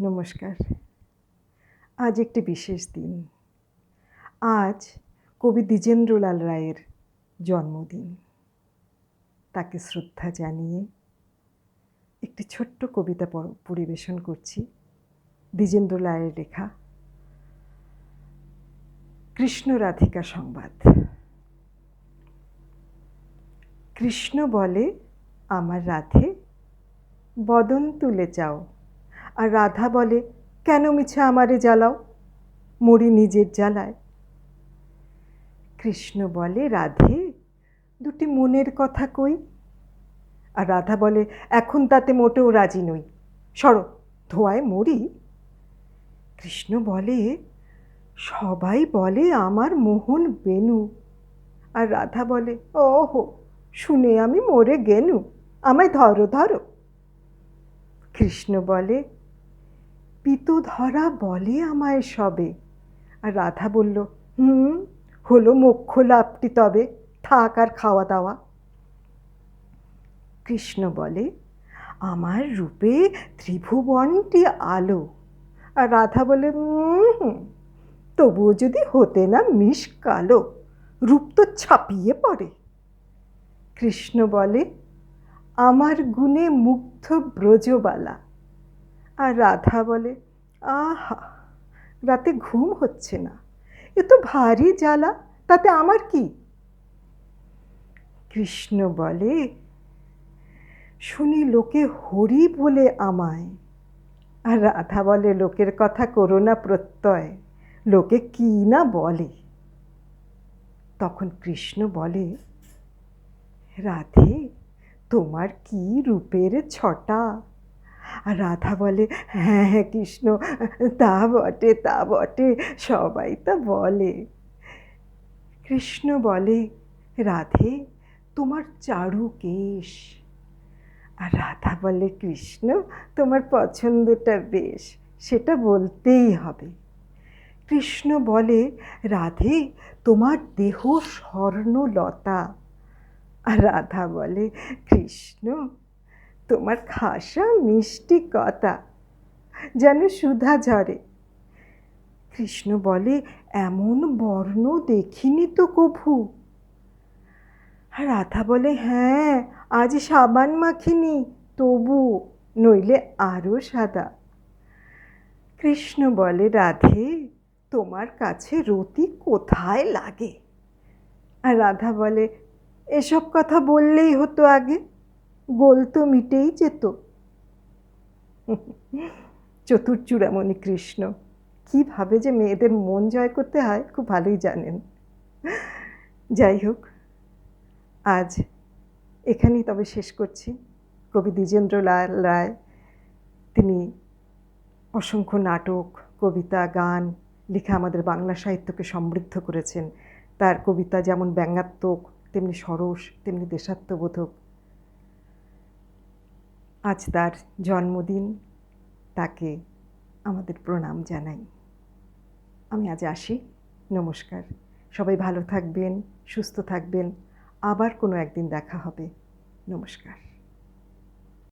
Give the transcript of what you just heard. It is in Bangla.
নমস্কার। আজ একটি বিশেষ দিন। আজ কবি দ্বিজেন্দ্রলাল রায়ের জন্মদিন। তাকে শ্রদ্ধা জানিয়ে একটি ছোট্ট কবিতা পরিবেশন করছি দ্বিজেন্দ্র রায়ের লেখা কৃষ্ণ রাধিকা সংবাদ। কৃষ্ণ বলে, আমার রাধে, বদন তুলে চাও আর রাধা বলে, কেন মিছে আমারে জ্বালাও? মরি নিজের জ্বালায়। কৃষ্ণ বলে, রাধে, দুটি মনের কথা কই? আর রাধা বলে, এখন তাতে মোটেও রাজি নই। সরো, ধোয়ায় মরি কৃষ্ণ বলে, সবাই বলে আমার মোহন বেনু। আর রাধা বলে, ওহো, শুনে আমি মরে গেনু। আমায় ধরো ধরো। কৃষ্ণ বলে পিতু ধরা বলে আমায় সবে। আর রাধা বলল হুম হলো মোক্ষ লাভটি তবে থাক আর খাওয়া দাওয়া। কৃষ্ণ বলে আমার রূপে ত্রিভুবনটি আলো। আর রাধা বলে "উম, তবুও যদি হতে না মিশ কালো রূপ তো ছাপিয়ে পড়ে। কৃষ্ণ বলে আমার গুণে মুগ্ধ ব্রজবালা আর রাধা বলে, আহা, রাতে ঘুম হচ্ছে না। এ তো ভারী জ্বালা, তাতে আমার কি? কৃষ্ণ বলে, শুনি লোকে হরি বলে আমায়। আর রাধা বলে, লোকের কথা করো না প্রত্যয়, লোকে কি না বলে? তখন কৃষ্ণ বলে, রাধে, তোমার কি রূপের ছটা? আর রাধা বলে হ্যাঁ হ্যাঁ কৃষ্ণ, তা বটে তা বটে, সবাই তা বলে। কৃষ্ণ বলে, রাধে, তোমার চারু কেশ। আর রাধা বলে, কৃষ্ণ, তোমার পছন্দটা বেশ, সেটা বলতেই হবে। কৃষ্ণ বলে, রাধে, তোমার দেহ স্বর্ণলতা। আর রাধা বলে, কৃষ্ণ তোমার খাসা মিষ্টি কথা, যেন সুধা ঝরে। কৃষ্ণ বলে, এমন বর্ণ দেখিনি তো কভু। রাধা বলে হ্যাঁ আজ সাবান মাখিনি, তবু নইলে আরও সাদা। কৃষ্ণ বলে, রাধে, তোমার কাছে রতি কোথায় লাগে? আর রাধা বলে, এসব কথা বললেই হতো আগে। গোল তো মিটেই যেত। চতুর্চূড়ামণি কৃষ্ণ, কীভাবে যে মেয়েদের মন জয় করতে হয় খুব ভালোই জানেন। যাই হোক, আজ এখানেই তবে শেষ করছি। কবি দ্বিজেন্দ্র লাল রায়, তিনি অসংখ্য নাটক, কবিতা, গান, লিখে আমাদের বাংলা সাহিত্যকে সমৃদ্ধ করেছেন। তার কবিতা যেমন ব্যঙ্গাত্মক, তেমনি সরস, তেমনি দেশাত্মবোধক। আজ তার জন্মদিন। তাকে আমাদের প্রণাম জানাই। আমি আজ আসি। নমস্কার। সবাই ভালো থাকবেন, সুস্থ থাকবেন। আবার কোনো একদিন দেখা হবে। নমস্কার।